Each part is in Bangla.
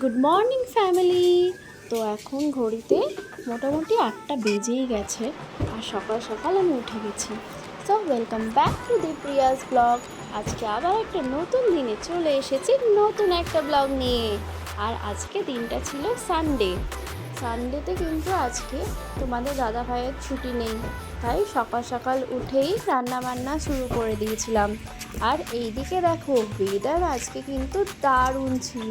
Good morning family. তো এখন ঘড়িতে মোটামুটি আটটা বেজেই গেছে আর সকাল সকাল আমি উঠে গেছি। So welcome back to the Priya's blog আজকে আবার একটা নতুন দিনে চলে এসেছি, নতুন একটা ব্লগ নিয়ে। আর আজকে দিনটা ছিল সানডে সানডেতে কিন্তু আজকে তোমাদের দাদা ভাইয়ের ছুটি নেই। তাই সকাল সকাল উঠেই রান্না বান্না শুরু করে দিয়েছিলাম। আর এইদিকে দেখো ওয়েদার আজকে কিন্তু দারুণ ছিল।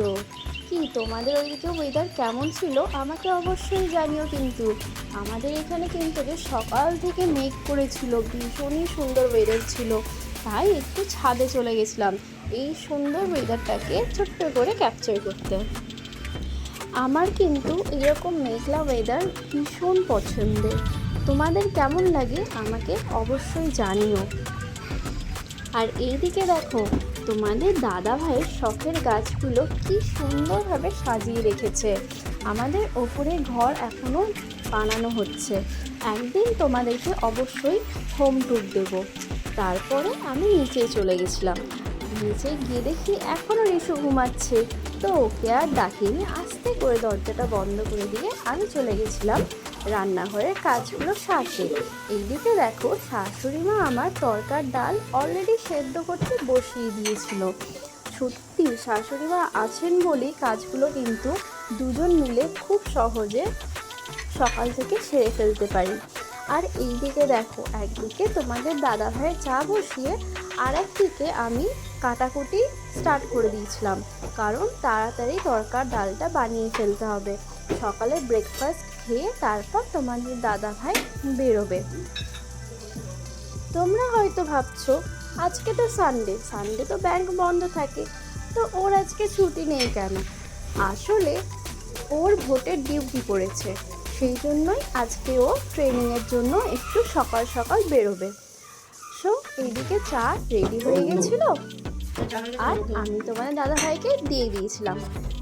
কি তোমাদের ওইদিকে ওয়েদার কেমন ছিল? আমাকে অবশ্যই জানিও কিন্তু। আমাদের এখানে কিন্তু যে সকাল থেকে মেঘ করেছিল, ভীষণই সুন্দর ওয়েদার ছিল। তাই একটু ছাদে চলে গেছিলাম, এই সুন্দর ওয়েদারটাকে ছোট্ট করে ক্যাপচার করতে। আমার কিন্তু এরকম মেঘলা ওয়েদার ভীষণ পছন্দের। তোমাদের কেমন লাগে আমাকে অবশ্যই জানিও। আর এইদিকে দেখো, তোমাদের দাদা ভাইয়ের শখের গাছগুলো কি সুন্দরভাবে সাজিয়ে রেখেছে। আমাদের ওপরে ঘর এখনও বানানো হচ্ছে। একদিন তোমাদেরকে অবশ্যই হোম ট্যুর দেবো। তারপরে আমি নিচে চলে গেছিলাম। নিচে গিয়ে দেখি এখনও রিসু ঘুমাচ্ছে। তো ওকে আর ডাকিনি। আস্তে করে দরজাটা বন্ধ করে দিয়ে আমি চলে গেছিলাম। রান্নাঘরের কাজগুলো সারতে এইদিকে দেখো শাশুড়ি মা আমার তরকার ডাল অলরেডি সেদ্ধ করতে বসিয়ে দিয়েছিল। সত্যি শাশুড়ি মা আছেন বলেই কাজগুলো কিন্তু দুজন মিলে খুব সহজে সকাল থেকে সেরে ফেলতে পারি। আর এইদিকে দেখো একদিকে তোমাদের দাদা ভাইয়ের চা বসিয়ে আর একদিকে আমি কাটাকুটি স্টার্ট করে দিয়েছিলাম। কারণ তাড়াতাড়ি তরকার ডালটা বানিয়ে ফেলতে হবে। সকালে ব্রেকফাস্ট খেয়ে তারপর তোমাদের দাদা ভাই বেরোবে। তোমরা হয়তো ভাবছ, আজকে তো সানডে সানডে তো ব্যাংক বন্ধ থাকে, তো ওর আজকে ছুটি নেই কেন? আসলে ওর ভোটের ডিউটি পড়েছে, সেই জন্যই আজকে ও ট্রেনিংয়ের জন্য একটু সকাল সকাল বেরোবে। সো এইদিকে চা রেডি হয়ে গেছিল, আর আমি তোমাদের দাদা ভাইকে দিয়ে দিয়েছিলাম।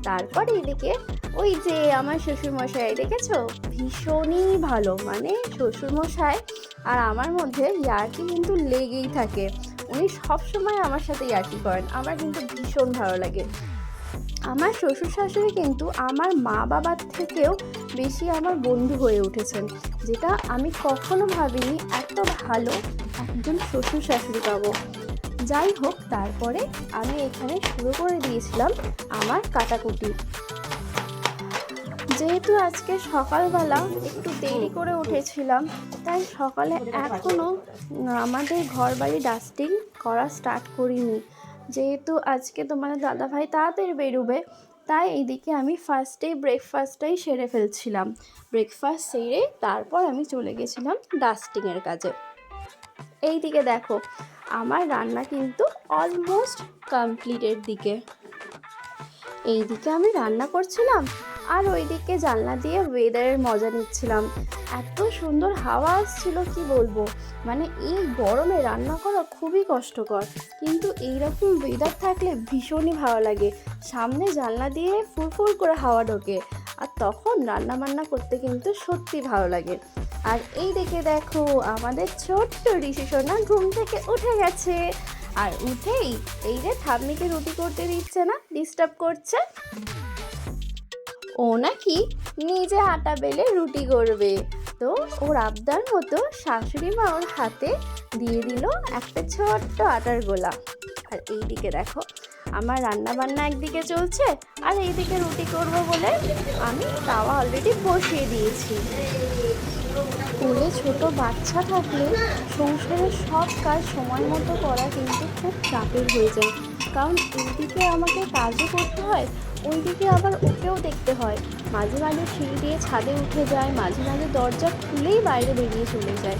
তারপর এইদিকে ওই যে আমার শ্বশুরমশাই, দেখেছ? ভীষণই ভালো মানে শ্বশুরমশাই আর আমার মধ্যে ইয়ার্কি কিন্তু লেগেই থাকে। উনি সবসময় আমার সাথে ইয়ার্কি করেন, আমার কিন্তু ভীষণ ভালো লাগে। আমার শ্বশুর শাশুড়ি কিন্তু আমার মা বাবার থেকেও বেশি আমার বন্ধু হয়ে উঠেছেন, যেটা আমি কখনো ভাবিনি এত ভালো একজন শ্বশুর শাশুড়ি পাবো। যাই হোক, তারপরে আমি এখানে শুরু করে দিয়েছিলাম আমার কাটাকুটি। যেহেতু আজকে সকালবেলা একটু দেরি করে উঠেছিলাম, তাই সকালে এখনও আমাদের ঘর বাড়ি ডাস্টিং করা স্টার্ট করিনি। যেহেতু আজকে তোমাদের দাদাভাই তাড়াতাড়ি বেরোবে, তাই এইদিকে আমি ফার্স্টেই ব্রেকফাস্টটাই সেরে ফেলছিলাম। ব্রেকফাস্ট সেরে তারপর আমি চলে গেছিলাম ডাস্টিংয়ের কাজে। এইদিকে দেখো, আমার রান্না কিন্তু অলমোস্ট কমপ্লিটের দিকে। এইদিকে আমি রান্না করছিলাম আর ওইদিকে জানলা দিয়ে ওয়েদারের মজা নিচ্ছিলাম। এত সুন্দর হাওয়া আসছিল, কি বলব? মানে এই গরমে রান্না করা খুবই কষ্টকর। কিন্তু এইরকম ওয়েদার থাকলে ভীষণই ভালো লাগে। সামনে জানলা দিয়ে ফুরফুর করে হাওয়া ঢোকে। আর তখন রান্না বান্না করতে কিন্তু সত্যি ভালো লাগে। আর এই দেখে দেখো, আমাদের ছোট্ট ঋষি সোনা ঘুম থেকে উঠে গেছে। আর উঠেই এই যে ঠাম্মিকে রুটি করতে দিচ্ছে না ডিস্টার্ব করছে। ও নাকি নিজে আটা বেলে রুটি করবে। তো ওর আবদার মতো শাশুড়ি মা ওর হাতে দিয়ে দিল একটা ছোট্ট আটার গোলা। আর এইদিকে দেখো, আমার রান্না বান্না একদিকে চলছে আর এইদিকে রুটি করব বলে আমি তাওয়া অলরেডি বসিয়ে দিয়েছি। স্কুলে ছোট বাচ্চা থাকলে সংসারের সব কাজ সময় মতো করা কিন্তু খুব চাপের হয়ে যায়। কারণ এইদিকে আমাকে কাজও করতে হয় ওইদিকে আবার ওকেও দেখতে হয়। মাঝে মাঝে সিঁড়ি দিয়ে ছাদে উঠে যায়, মাঝে মাঝে দরজা খুলেই বাইরে বেরিয়ে চলে যায়।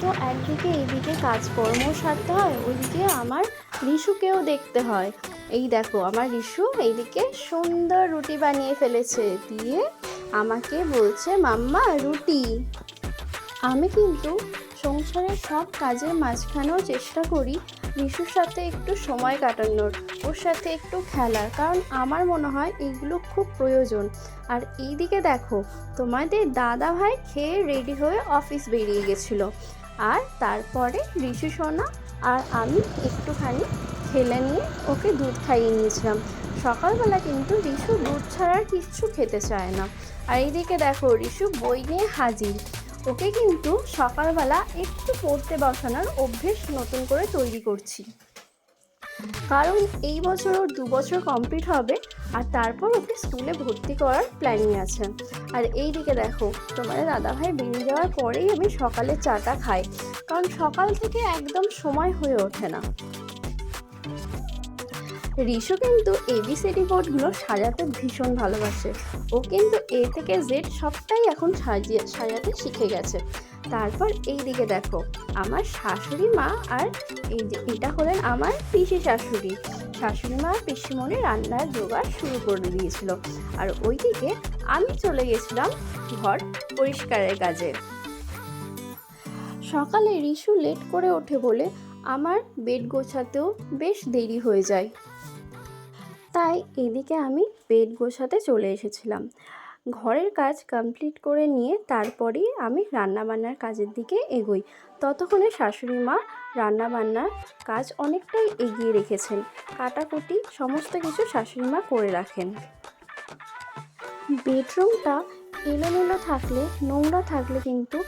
তো একদিকে এইদিকে কাজকর্ম সারতে হয়, ওইদিকে আমার রিশুকেও দেখতে হয়। এই দেখো, আমার রিশু এইদিকে সুন্দর রুটি বানিয়ে ফেলেছে, দিয়ে আমাকে বলছে, মাম্মা, রুটি। আমি কিন্তু সংসারের সব কাজের মাঝখানেও চেষ্টা করি রিশুর সাথে একটু সময় কাটানোর, ওর সাথে একটু খেলার, কারণ আমার মনে হয় এইগুলো খুব প্রয়োজন। আর এইদিকে দেখো, তোমাদের দাদা ভাই খেয়ে রেডি হয়ে অফিস বেরিয়ে গেছিল। আর তারপরে ঋষি সোনা আর আমি একটুখানি খেলে নিয়ে ওকে দুধ খাইয়ে নিয়েছিলাম। সকালবেলা কিন্তু রিশু দুধ ছাড়া কিচ্ছু খেতে চায় না। আর এইদিকে দেখো রিশু বই নিয়ে হাজির। ওকে কিন্তু সকালবেলা একটু পড়তে বসানোর অভ্যেস নতুন করে তৈরি করছি। কারণ এই বছর ওর দু বছর কমপ্লিট হবে আর তারপর ওকে স্কুলে ভর্তি করার প্ল্যানিং আছে। আর এই দিকে দেখো তোমাদের দাদাভাই বেরিয়ে যাওয়ার পরেই আমি সকালে চাটা খাই। কারণ সকাল থেকে একদম সময় হয়ে ওঠে না। রিশু কিন্তু এবিসিডি বোর্ডগুলো সাজাতে ভীষণ ভালোবাসে। ও কিন্তু এ থেকে জেড সবটাই এখন সাজিয়ে, সাজাতে শিখে গেছে। তারপর এই দিকে দেখো, আমার শাশুড়ি মা আর এই যে এটা হলেন আমার পিসি শাশুড়ি। শাশুড়ি মা পিসিমণি রান্নার জোগাড় শুরু করে দিয়েছিল। আর ওইদিকে আমি চলে গেছিলাম ঘর পরিষ্কারের কাজে। সকালে রিশু লেট করে ওঠে বলে আমার বেড গোছাতেও বেশ দেরি হয়ে যায়। তাই এদিকে আমি বেড গোছাতে চলে এসেছিলাম। ঘরের কাজ কমপ্লিট করে নিয়ে তারপরেই আমি রান্নাবান্নার কাজের দিকে এগোই। ততক্ষণে শাশুড়ি মা রান্নাবান্নার কাজ অনেকটাই এগিয়ে রেখেছেন। কাটাকুটি সমস্ত কিছু শাশুড়ি মা করে রাখেন। বেডরুমটা এলোমেলো থাকলে, নোংরা থাকলে কিন্তু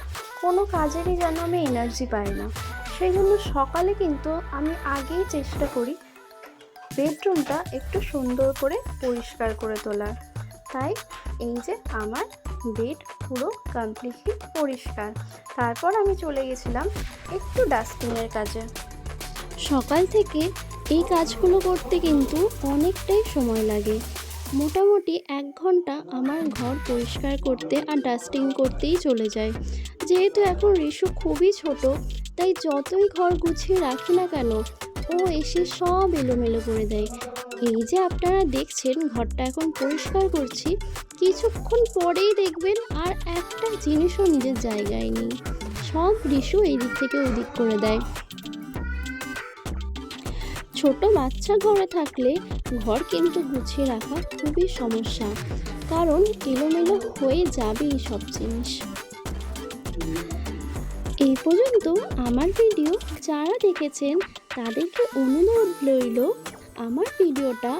কোনো কাজেরই যেন আমি এনার্জি পাই না। সেই জন্য সকালে কিন্তু আমি আগেই চেষ্টা করি বেডরুমটা একটু সুন্দর করে পরিষ্কার করে তোলার। তাই এই যে আমার বেড পুরো কমপ্লিটলি পরিষ্কার। তারপর আমি চলে গেছিলাম একটু ডাস্টিংয়ের কাজে। সকাল থেকে এই কাজগুলো করতে কিন্তু অনেকটাই সময় লাগে। মোটামুটি এক ঘণ্টা আমার ঘর পরিষ্কার করতে আর ডাস্টিং করতেই চলে যায়। যেহেতু এখন রিশু খুবই ছোট, তাই যতই ঘর গুছিয়ে রাখি না কেন ও এসে সব এলোমেলো করে দেয়। এই যে আপনারা দেখছেন, ঘরটা এখন পরিষ্কার করছি। কিছুক্ষণ পরেই দেখবেন আর একটা জিনিসও নিজের জায়গায় নেই। সব রিশু এই দিক থেকে ওই দিক করে দেয়। ছোট বাচ্চা ঘরে থাকলে ঘর কিন্তু গুছিয়ে রাখা খুবই সমস্যা, কারণ এলোমেলো হয়ে যাবেই সব জিনিস। এই পর্যন্ত আমার ভিডিও যারা দেখেছেন তাদেরকে অনুরোধ রইল, আমার ভিডিওটা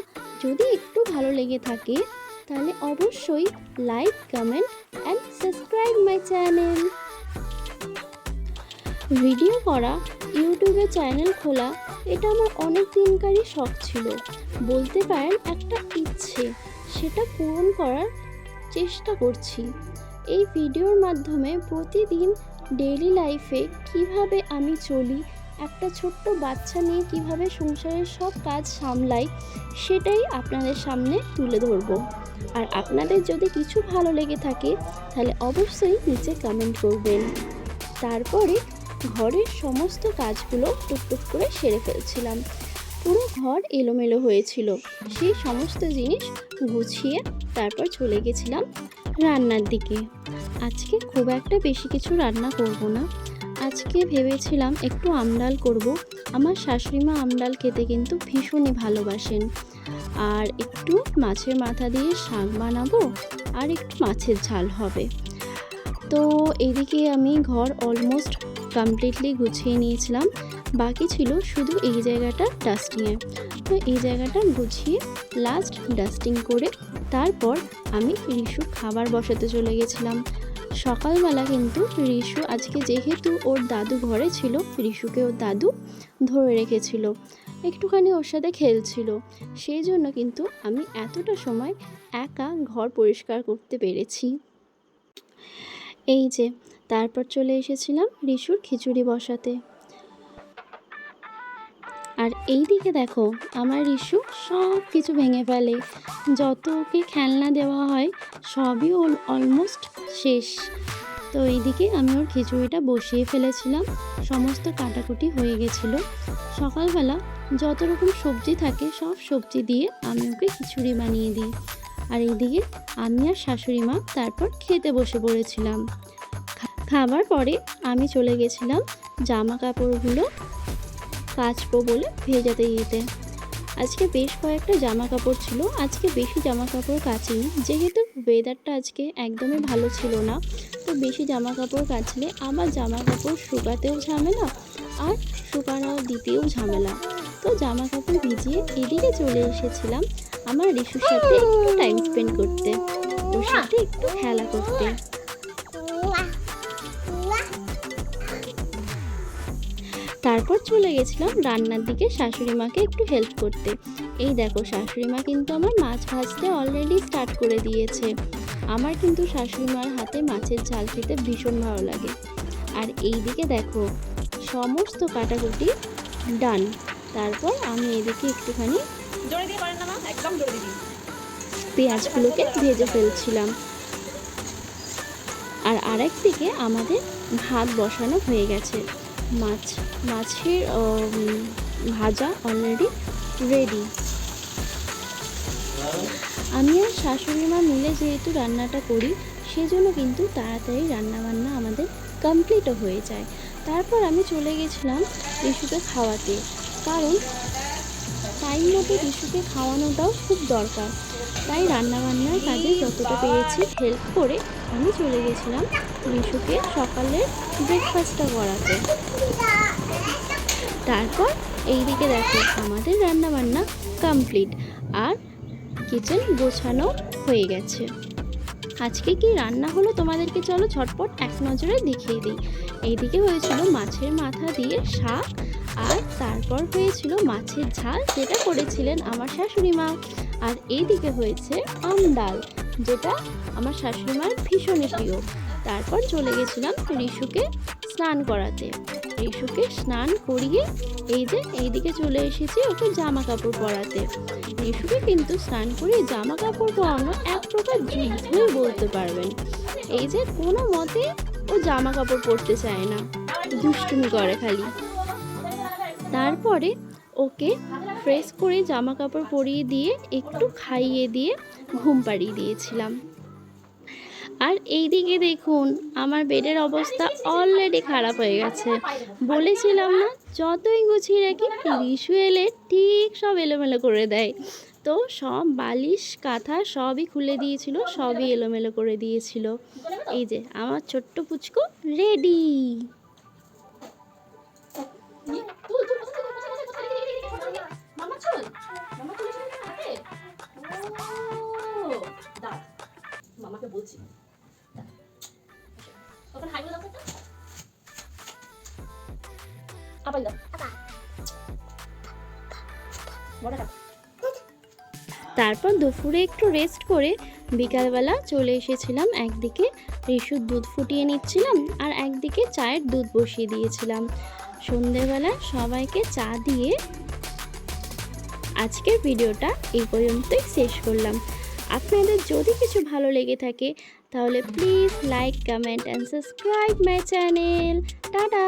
যদি একটু ভালো লেগে থাকে, তাহলে অবশ্যই like comment and subscribe my channel video করা, ইউটিউবে চ্যানেল খোলা, এটা আমার অনেক দিনকারই শখ ছিল। বলতে পারেন একটা ইচ্ছে, সেটা পূরণ করার চেষ্টা করছি। এই ভিডিওর মাধ্যমে প্রতিদিন ডেইলি লাইফে কীভাবে আমি চলি একটা ছোট্ট বাচ্চা নিয়ে কীভাবে সংসারের সব কাজ সামলাই, সেটাই আপনাদের সামনে তুলে ধরবো। আর আপনাদের যদি কিছু ভালো লেগে থাকে, তাহলে অবশ্যই নিচে কমেন্ট করবেন। তারপরে ঘরের সমস্ত কাজগুলো টুকটুক করে সেরে ফেলছিলাম। পুরো ঘর এলোমেলো হয়েছিল। সেই সমস্ত জিনিস গুছিয়ে তারপর চলে গেছিলাম রান্নার দিকে। আজকে খুব একটা বেশি কিছু রান্না করব না। আজকে ভেবেছিলাম একটু আমডাল করব। আমার শাশুড়িমা আমডাল খেতে কিন্তু ভীষণই ভালোবাসেন। আর একটু মাছের মাথা দিয়ে শাক বানাবো, আর একটু মাছের ঝাল হবে। তো এদিকে আমি ঘর অলমোস্ট কমপ্লিটলি গুছিয়ে নিয়েছিলাম। বাকি ছিল শুধু এই জায়গাটা ডাস্টিংয়ের তো এই জায়গাটা গুছিয়ে লাস্ট ডাস্টিং করে তারপর আমি রিশু খাবার বসাতে চলে গেছিলাম। সকালবেলা কিন্তু রিশু আজকে যেহেতু ওর দাদু ঘরে ছিল রিশুকে ওর দাদু ধরে রেখেছিল, একটুখানি ওর সাথে খেলছিল। সেই জন্য কিন্তু আমি এতটা সময় একা ঘর পরিষ্কার করতে পেরেছি। এই যে, তারপর চলে এসেছিলাম রিশুর খিচুড়ি বসাতে। আর এই দিকে দেখো, আমার ইস্যু সব কিছু ভেঙে ফেলে। যত ওকে খেলনা দেওয়া হয়, সবই ওর অলমোস্ট শেষ। তো এইদিকে আমি ওর খিচুড়িটা বসিয়ে ফেলেছিলাম। সমস্ত কাটাকুটি হয়ে গেছিল। সকালবেলা যত রকম সবজি থাকে, সব সবজি দিয়ে আমি ওকে খিচুড়ি বানিয়ে দিই। আর এইদিকে আমি আর শাশুড়ি মা তারপর খেতে বসে পড়েছিলাম। খাবার পরে আমি চলে গেছিলাম জামা কাপড়গুলো কাচবো বলে ভেজাতে দিতে। আজকে বেশ কয়েকটা জামা কাপড় ছিল। আজকে বেশি জামা কাপড় কাচিনি। যেহেতু ওয়েদারটা আজকে একদমই ভালো ছিল না, তো বেশি জামা কাপড় কাচলে আমার জামা কাপড় শুকাতেও ঝামেলা আর শুকানো দিতেও ঝামেলা। তো জামা কাপড় ভিজিয়ে এদিকে চলে এসেছিলাম আমার রিশুর সাথে একটু টাইম স্পেন্ড করতে। ওর সাথে একটু খেলা করতে। তারপর চলে গেছিলাম রান্নার দিকে শাশুড়ি মাকে একটু হেল্প করতে। এই দেখো শাশুড়ি মা কিন্তু আমার মাছ ভাজতে অলরেডি স্টার্ট করে দিয়েছে। আমার কিন্তু শাশুড়ি মার হাতে মাছের ঝাল খেতে ভীষণ ভালো লাগে। আর এই দিকে দেখো সমস্ত কাটাকুটি ডান তারপর আমি এদিকে একটুখানি। পেঁয়াজগুলোকে ভেজে ফেলছিলাম। আর আরেক দিকে আমাদের ভাত বসানো হয়ে গেছে। মাছ, মাছের ভাজা অলরেডি রেডি আমি আর শাশুড়ি মা মিলে যেহেতু রান্নাটা করি, সেজন্য কিন্তু তাড়াতাড়ি রান্নাবান্না আমাদের কমপ্লিটও হয়ে যায়। তারপর আমি চলে গেছিলাম রিশুকে খাওয়াতে। কারণ টাইম মতো রিশুকে খাওয়ানোটাও খুব দরকার। তাই রান্নাবান্নার কাজে যতটা পেরেছি হেল্প করে আমি চলে গেছিলাম রিশুকে সকালের ব্রেকফাস্টটা করাতে। তারপর এইদিকে দেখো, আমাদের রান্নাবান্না কমপ্লিট আর কিচেন গোছানো হয়ে গেছে। আজকে কি রান্না হলো তোমাদেরকে চলো ঝটপট এক নজরে দেখিয়ে দিই। এইদিকে হয়েছিল মাছের মাথা দিয়ে শাক আর তারপর হয়েছিল মাছের ঝাল, যেটা করেছিলেন আমার শাশুড়ি মা আর এইদিকে হয়েছে আম ডাল। যেটা আমার শাশুড়ি মার ভীষণই প্রিয়। তারপর চলে গেছিলাম রিশুকে স্নান করাতে। রিশুকে স্নান করিয়ে এই যে এইদিকে চলে এসেছি ওকে জামা কাপড় পরাতে। রিশুকে কিন্তু স্নান করিয়ে জামা কাপড় পরানো এক প্রকার যুদ্ধই বলতে পারবেন। এই যে কোনো মতে ও জামা কাপড় পরতে চায় না। দুষ্টুমি করে খালি। তারপরে ওকে ফ্রেশ করে জামা কাপড় পরিয়ে দিয়ে একটু খাইয়ে দিয়ে ঘুম পাড়িয়ে দিয়েছিলাম। আর এইদিকে দেখুন, আমার বেডের অবস্থা অলরেডি খারাপ হয়ে গেছে। বলেছিলাম না, যতই গুছিয়ে রাখি রিসু এলে ঠিক সব এলোমেলো করে দেয়। তো সব বালিশ, কাঁথা সবই খুলে দিয়েছিল, সবই এলোমেলো করে দিয়েছিল। এই যে, আমার ছোট্ট পুচকু রেডি। বলছি। তারপর দুপুরে একটু রেস্ট করে বিকালবেলা চলে এসেছিলাম একদিকে রিশুর দুধ ফুটিয়ে নিচ্ছিলাম আর একদিকে চায়ের দুধ বসিয়ে দিয়েছিলাম। সন্ধেবেলা সবাইকে চা দিয়ে আজকের ভিডিওটা এই পর্যন্তই শেষ করলাম। আপনাদের যদি কিছু ভালো লেগে থাকে, তাহলে please like comment and subscribe my channel tata